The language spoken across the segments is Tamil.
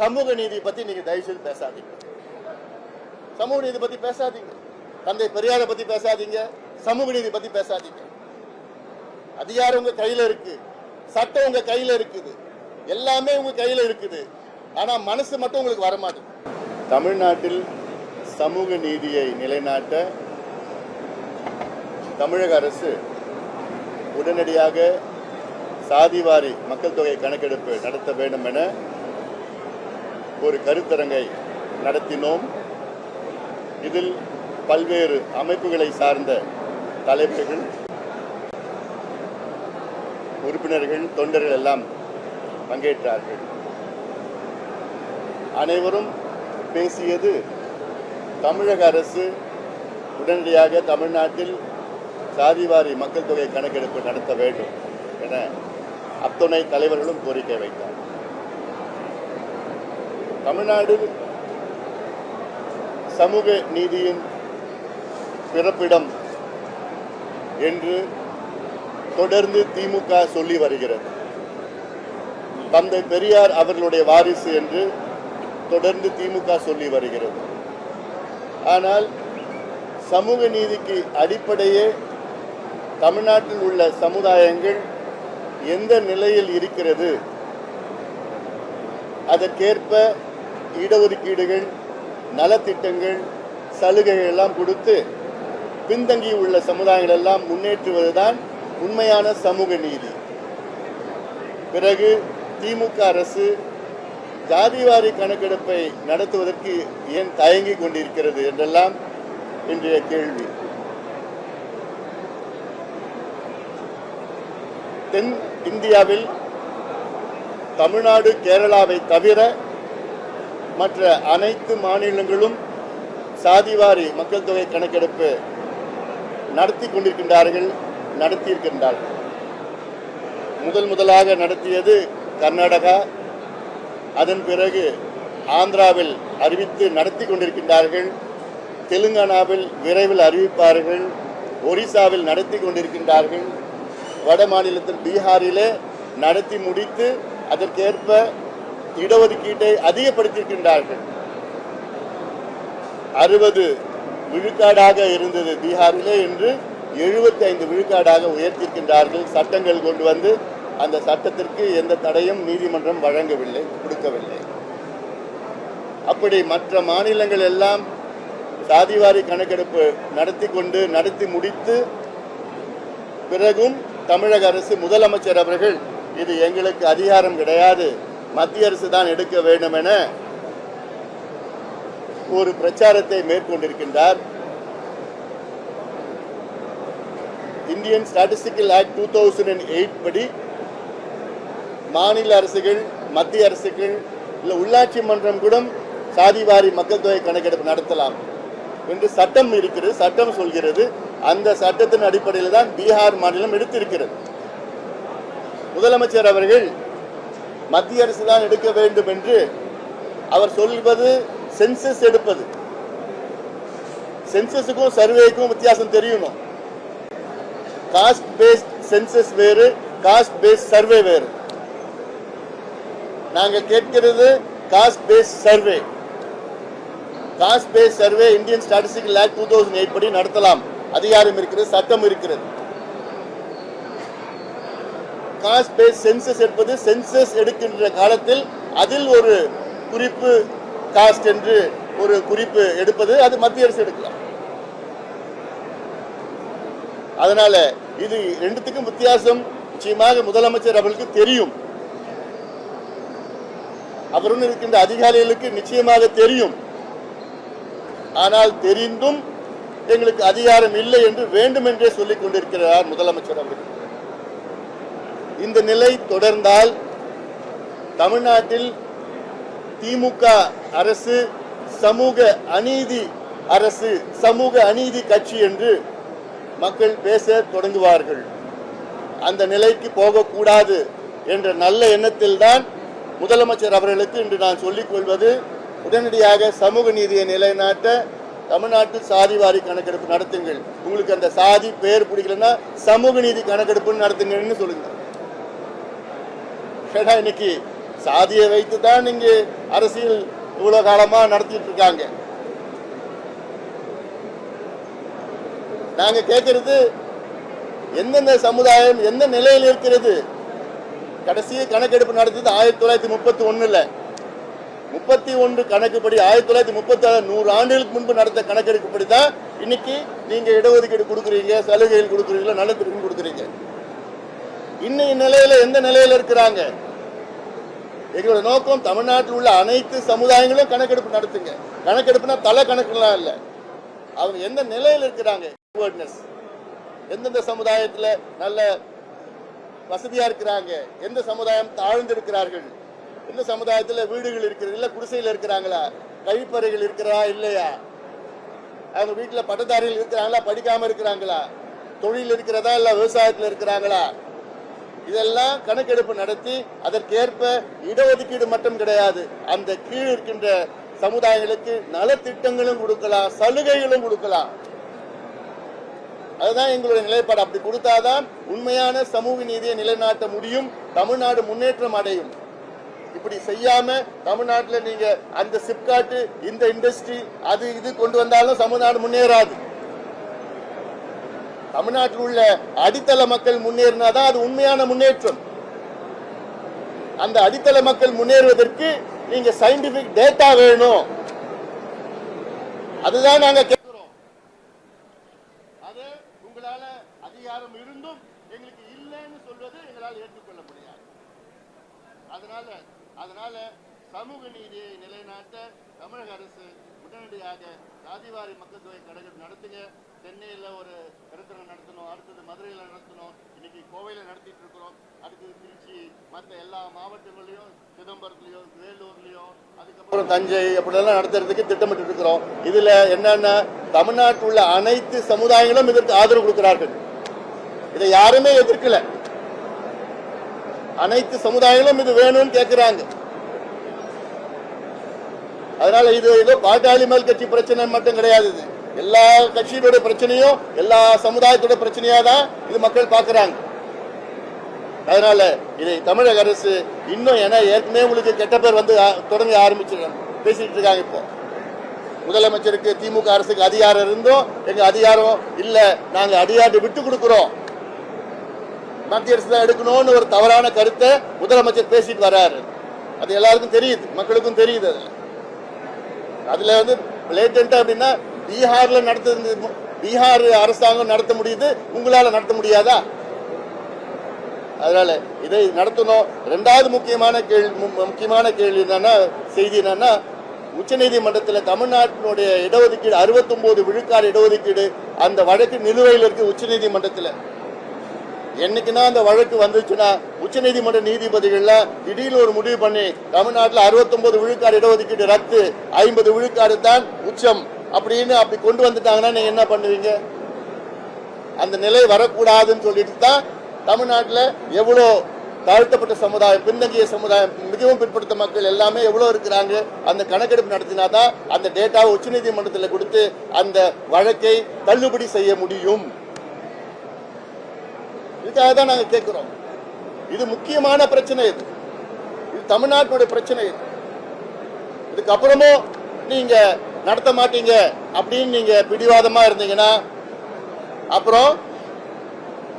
சமூக நீதி பத்தி நீங்க தயவு செய்து பேசாதீங்க. சமூக நீதி பத்தி பேசாதீங்க. தந்தை பெரியாரை பத்தி பேசாதீங்க. சமூக நீதி பத்தி பேசாதீங்க. அதிகாரம் உங்க கையில இருக்கு. சட்டம் உங்க கையில இருக்குது. எல்லாமே உங்க கையில இருக்குது. ஆனா மனசு மட்டும் உங்களுக்கு வரமாட்டேங்குது தமிழ்நாட்டில் சமூக நீதியை நிலைநாட்ட தமிழக அரசு உடனடியாக சாதிவாரி மக்கள் தொகை கணக்கெடுப்பு நடத்த வேண்டும் என ஒரு கருத்தரங்கை நடத்தினோம். இதில் பல்வேறு அமைப்புகளை சார்ந்த தலைவர்கள் உறுப்பினர்கள் தொண்டர்கள் எல்லாம் பங்கேற்றார்கள். அனைவரும் பேசியது தமிழக அரசு உடனடியாக தமிழ்நாட்டில் சாதிவாரி மக்கள் தொகை கணக்கெடுப்பு நடத்த வேண்டும் என அத்துணை தலைவர்களும் கோரிக்கை வைத்தார் தமிழ்நாடு சமூக நீதியின் பிறப்பிடம் என்று தொடர்ந்து திமுக சொல்லி வருகிறது. தந்தை பெரியார் அவர்களுடைய வாரிசு என்று தொடர்ந்து திமுக சொல்லி வருகிறது. ஆனால் சமூக நீதிக்கு அடிப்படையே தமிழ்நாட்டில் உள்ள சமுதாயங்கள் எந்த நிலையில் இருக்கிறது? அதற்கேற்ப இடஒதுக்கீடுகள் நலத்திட்டங்கள் சலுகைகள் எல்லாம் கொடுத்து பின்தங்கி உள்ள சமுதாயங்கள் எல்லாம் முன்னேற்றுவதுதான் உண்மையான சமூக நீதி. பிறகு திமுக அரசு ஜாதிவாரி கணக்கெடுப்பை நடத்துவதற்கு ஏன் தயங்கி கொண்டிருக்கிறது என்றெல்லாம் இன்றைய கேள்வி. தென் இந்தியாவில் தமிழ்நாடு கேரளாவை தவிர மற்ற அனைத்து மாநிலங்களும் சாதிவாரி மக்கள் தொகை கணக்கெடுப்பு நடத்தி கொண்டிருக்கின்றார்கள் நடத்தியிருக்கின்றார்கள். முதல் முதலாக நடத்தியது கர்நாடகா. அதன் பிறகு ஆந்திராவில் அறிவித்து நடத்தி கொண்டிருக்கின்றார்கள். தெலுங்கானாவில் விரைவில் அறிவிப்பார்கள். ஒரிசாவில் நடத்தி கொண்டிருக்கின்றார்கள். வட மாநிலத்தில் பீகாரிலே நடத்தி முடித்து அதற்கேற்ப இடஒதுக்கீட்டை அதிகப்படுத்தியிருக்கின்றார்கள். அறுபது விழுக்காடாக இருந்தது பீகாரிலே என்று எழுபத்தி ஐந்து விழுக்காடாக உயர்த்தியிருக்கின்றார்கள் சட்டங்கள் கொண்டு வந்து. அந்த சட்டத்திற்கு எந்த தடையும் நீதிமன்றம் வழங்கவில்லை கொடுக்கவில்லை. அப்படி மற்ற மாநிலங்கள் எல்லாம் சாதிவாரி கணக்கெடுப்பு நடத்தி கொண்டு நடத்தி முடித்து பிறகும் தமிழக அரசு முதலமைச்சர் அவர்கள் இது எங்களுக்கு அதிகாரம் கிடையாது மத்திய அரசு தான் எடுக்க வேண்டும் என ஒரு பிரச்சாரத்தை மேற்கொண்டிருக்கின்றார். Indian statistical act two thousand and eight படி மாநில அரசுகள் மத்திய அரசுகள் இல்லை உள்ளாட்சி மன்றம் கூட சாதிவாரி மக்கள் தொகை கணக்கெடுப்பு நடத்தலாம் என்று சட்டம் இருக்கிறது சட்டம் சொல்கிறது. அந்த சட்டத்தின் அடிப்படையில் தான் பீகார் மாநிலம் எடுத்திருக்கிறது. முதலமைச்சர் அவர்கள் மத்திய அரசு தான் எடுக்க வேண்டும் என்று அவர் சொல்வது சென்சஸ் எடுப்பது. சென்சஸுக்கும் சர்வேக்கும் வித்தியாசம் தெரியணும் காஸ்ட் பேஸ்ட் சென்சஸ் வேறு காஸ்ட் பேஸ்ட் சர்வே வேறு. நாங்க கேட்கிறது caste based survey caste based survey Indian statistical act two thousand eight படி நடத்தலாம். அதிகாரம் இருக்கிறது சட்டம் இருக்கிறது. காஸ்ட் பேஸ் சென்சஸ் எடுப்பது சென்சஸ் எடுக்கின்ற காலத்தில் அதில் ஒரு குறிப்பு காஸ்ட் என்று ஒரு குறிப்பு எடுப்பது அது மத்திய அரசு எடுக்கலாம். அதனால இது ரெண்டுத்துக்கும் வித்தியாசம். நிச்சயமாக முதலமைச்சர் அவர்களுக்கு தெரியும். அவருடன் இருக்கின்ற அதிகாரிகளுக்கு நிச்சயமாக தெரியும். ஆனால் தெரிந்தும் எங்களுக்கு அதிகாரம் இல்லை என்று வேண்டுமென்றே சொல்லிக் கொண்டிருக்கிறார் முதலமைச்சர் அவர்கள். இந்த நிலை தொடர்ந்தால் தமிழ்நாட்டில் திமுக அரசு சமூக அநீதி அரசு சமூக அநீதி கட்சி என்று மக்கள் பேச தொடங்குவார்கள். அந்த நிலைக்கு போகக்கூடாது என்ற நல்ல எண்ணத்தில்தான் முதலமைச்சர் அவர்களுக்கு இன்று நான் சொல்லிக் கொள்வது உடனடியாக சமூக நீதியை நிலைநாட்ட தமிழ்நாட்டில் சாதிவாரி கணக்கெடுப்பு நடத்துங்கள். உங்களுக்கு அந்த சாதி பேர் பிடிக்கலன்னா சமூக நீதி கணக்கெடுப்புன்னு நடத்துங்கன்னு சொல்லுங்கள். ஏன்னா இன்னைக்கு சாதியை வைத்து தான் நீங்கள் அரசியல் இவ்வளோ காலமாக நடத்திட்டு இருக்காங்க நாங்க கேட்கறது எந்தெந்த சமுதாயம் எந்த நிலையில் இருக்கிறது? கடைசி கணக்கெடுப்பு நடந்தது ஆயிரத்தி தொள்ளாயிரத்தி முப்பத்தி ஒன்றில் முப்பத்தி ஒன்று கணக்குப்படி ஆயிரத்தி தொள்ளாயிரத்தி முப்பத்தி ஆறு நூறு ஆண்டுகளுக்கு முன்பு நடந்த கணக்கெடுப்புப்படி தான் இன்னைக்கு நீங்கள் இடஒதுக்கீடு கொடுக்குறீங்க சலுகைகள் கொடுக்குறீங்க திரும்பி கொடுக்குறீங்க. இன்னைய நிலையில எந்த நிலையில இருக்கிறாங்க? எங்களோட நோக்கம் தமிழ்நாட்டில் உள்ள அனைத்து சமுதாயங்களும் கணக்கெடுப்பு நடத்துங்க. கணக்கெடுப்புனா தலை கணக்குலாம் இல்ல. அவங்க எந்த நிலையில இருக்கிறாங்க? Awareness. எந்தெந்த சமுதாயத்துல நல்ல வசதியா இருக்கிறாங்க? எந்த சமுதாயம் தாழ்ந்து இருக்கிறார்கள் எந்த சமுதாயத்துல வீடுகள் இருக்கிறது இல்ல குடிசையில் இருக்கிறாங்களா? கழிப்பறைகள் இருக்கிறதா இல்லையா? அவங்க வீட்டுல பட்டதாரிகள் இருக்கிறாங்களா? படிக்காம இருக்கிறாங்களா? தொழில் இருக்கிறதா இல்ல விவசாயத்துல இருக்கிறாங்களா? இதெல்லாம் கணக்கெடுப்பு நடத்தி அதற்கேற்ப இடஒதுக்கீடு மட்டும் கிடையாது. அந்த கீழ் இருக்கின்ற சமுதாயங்களுக்கு நலத்திட்டங்களும் கொடுக்கலாம் சலுகைகளும் கொடுக்கலாம். அதுதான் எங்களுடைய நிலைப்பாடு. அப்படி கொடுத்தாதான் உண்மையான சமூக நீதியை நிலைநாட்ட முடியும் தமிழ்நாடு முன்னேற்றம் அடையும். இப்படி செய்யாம தமிழ்நாட்டில் நீங்க அந்த சிப்காட்டு இந்த இண்டஸ்ட்ரி அது இது கொண்டு வந்தாலும் தமிழ்நாடு முன்னேறாது. தமிழ்நாட்டில் உள்ள அடித்தள மக்கள் முன்னேறினாதான் அது உண்மையான முன்னேற்றம். அந்த அடித்தள மக்கள் முன்னேறுவதற்கு நீங்க சயின்டிபிக் டேட்டா வேணும். அதுதான் நாங்க கேட்கிறோம். அது உங்களால அதிகாரம் இருந்தும் எங்களுக்கு இல்லைன்னு சொல்வது எங்களால் ஏற்றுக்கொள்ள முடியாது. அதனால அதனால சமூக நீதியை நிலைநாட்ட தமிழக அரசு உடனடியாக சாதிவாரி மக்கள் தொகை கணக்கெடுப்பு நடத்துங்க. சென்னையில் ஒரு கருத்தரங்கம் நடத்தணும் அடுத்தது மதுரையில் நடத்தணும் இன்னைக்கு கோவையில் நடத்திட்டு இருக்கிறோம். அடுத்தது திருச்சி மற்ற எல்லா மாவட்டங்களையும் சிதம்பரத்துலையும் வேலூர்லையும் அதுக்கப்புறம் தஞ்சை அப்படிலாம் நடத்துறதுக்கு திட்டமிட்டு இருக்கிறோம் இதுல என்னன்னா தமிழ்நாட்டில் உள்ள அனைத்து சமுதாயங்களும் இதற்கு ஆதரவு கொடுக்கிறார்கள். இதை யாருமே எதிர்க்கல. அனைத்து சமுதாயங்களும் இது வேணும்னு கேட்கிறாங்க அதனால இது ஏதோ பாட்டாளி மேல் கட்சி பிரச்சனை மட்டும் கிடையாது இது. எல்லா கட்சியினுடைய பிரச்சனையும் எல்லா சமுதாயத்தோட பிரச்சனையா தான் இது மக்கள் பார்க்கறாங்க. அதனால இதை தமிழக அரசு இன்னும் ஏன்னா ஏற்கனவே உங்களுக்கு கெட்ட பேர் வந்து தொடங்க ஆரம்பிச்சு பேசிட்டு இருக்காங்க இப்போ. முதலமைச்சருக்கு திமுக அரசுக்கு அதிகாரம் இருந்தும் எங்க அதிகாரம் இல்ல நாங்க அதிகாரத்தை விட்டு கொடுக்கிறோம். மத்திய அரசு தான் எடுக்கணும்னு ஒரு தவறான கருத்தை முதலமைச்சர் பேசிட்டு வர்றாரு அது எல்லாருக்கும் தெரியுது மக்களுக்கும் தெரியுது அதுல வந்து லேட்டண்டா அப்படின்னா பீகார்ல நடத்த பீகார் அரசாங்கம் நடத்த முடியுது உங்களால நடத்த முடியாதா? அதனால இதை நடத்தணும். ரெண்டாவது முக்கியமான கேள்வி மு- முக்கியமான கேள்வி என்னன்னா செய்தி என்னன்னா உச்சநீதிமன்றத்தில் தமிழ்நாட்டினுடைய இடஒதுக்கீடு 69 விழுக்காடு இடஒதுக்கீடு அந்த வழக்கு நிலுவையில் இருக்கு உச்சநீதிமன்றத்தில் என்னைக்குன்னா அந்த வழக்கு வந்துச்சுன்னா உச்சநீதிமன்ற நீதிபதிகள்லாம் திடீர்னு ஒரு முடிவு பண்ணி தமிழ்நாட்டில் 69 விழுக்காடு இடஒதுக்கீடு ரத்து ஐம்பது விழுக்காடு தான் உச்சம். அப்படின்னு அப்படி கொண்டு வந்துட்டாங்கன்னா நீங்க என்ன பண்ணுவீங்க? அந்த நிலை வரக்கூடாதுன்னு சொல்லிட்டு தான் தமிழ்நாட்டில் எவ்வளோ தாழ்த்தப்பட்ட சமுதாயம் பின்தங்கிய சமுதாயம் மிகவும் பிற்படுத்த மக்கள் எல்லாமே எவ்வளோ இருக்கிறாங்க அந்த கணக்கெடுப்பு நடத்தினா தான் அந்த டேட்டாவை உச்சநீதிமன்றத்தில் கொடுத்து அந்த வழக்கை தள்ளுபடி செய்ய முடியும். இதுக்காக தான் நாங்கள் கேட்குறோம். இது முக்கியமான பிரச்சனை இது. இது தமிழ்நாட்டுடைய பிரச்சனை இது. இதுக்கப்புறமும் நீங்கள் நடத்த மாட்டீங்க அப்படின்னு நீங்க பிடிவாதமா இருந்தீங்கன்னா அப்புறம்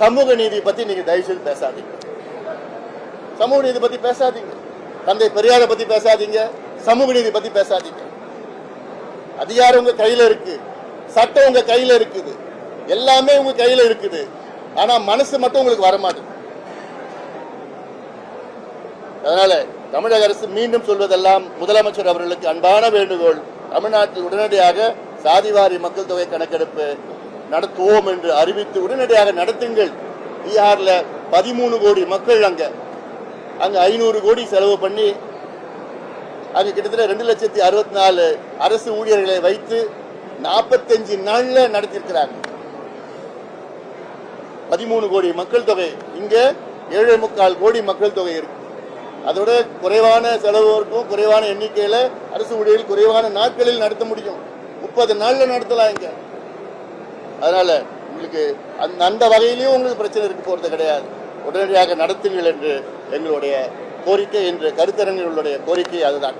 சமூக நீதி பத்தி நீங்க தயவு செய்து பேசாதீங்க. சமூக நீதி பத்தி பேசாதீங்க. தந்தை பெரியாரை பத்தி பேசாதீங்க. சமூக நீதி பத்தி பேசாதீங்க. அதிகாரம் உங்க கையில இருக்கு. சட்டம் உங்க கையில இருக்குது. எல்லாமே உங்க கையில இருக்குது. ஆனா மனசு மட்டும் உங்களுக்கு வரமாட்டேங்குது. அதனால தமிழக அரசு மீண்டும் சொல்வதெல்லாம் முதலமைச்சர் அவர்களுக்கு அன்பான வேண்டுகோள். தமிழ்நாட்டில் உடனடியாக சாதிவாரி மக்கள் தொகை கணக்கெடுப்பு நடத்துவோம் என்று அறிவித்து உடனடியாக நடத்துங்கள். பீகார்ல பதிமூணு கோடி மக்கள் அங்க. அங்க ஐநூறு கோடி செலவு பண்ணி அங்க கிட்டத்தட்ட ரெண்டு லட்சத்தி அறுபத்தி நாலு அரசு ஊழியர்களை வைத்து நாற்பத்தஞ்சு நாள்ல நடத்தியிருக்கிறாங்க. பதிமூணு கோடி மக்கள் தொகை. இங்க ஏழு முக்கால் கோடி மக்கள் தொகை இருக்கு. அதோட குறைவான செலவு இருக்கும் குறைவான எண்ணிக்கையில அரசு ஊழியர்கள் குறைவான நாட்களில் நடத்த முடியும். முப்பது நாள்ல நடத்தலாம் இங்க. அதனால உங்களுக்கு அந்த அந்த வகையிலையும் உங்களுக்கு பிரச்சனை இருக்க போறது கிடையாது. உடனடியாக நடத்துங்கள் என்று எங்களுடைய கோரிக்கை என்ற கருத்தரங்களுடைய கோரிக்கை அதுதான்.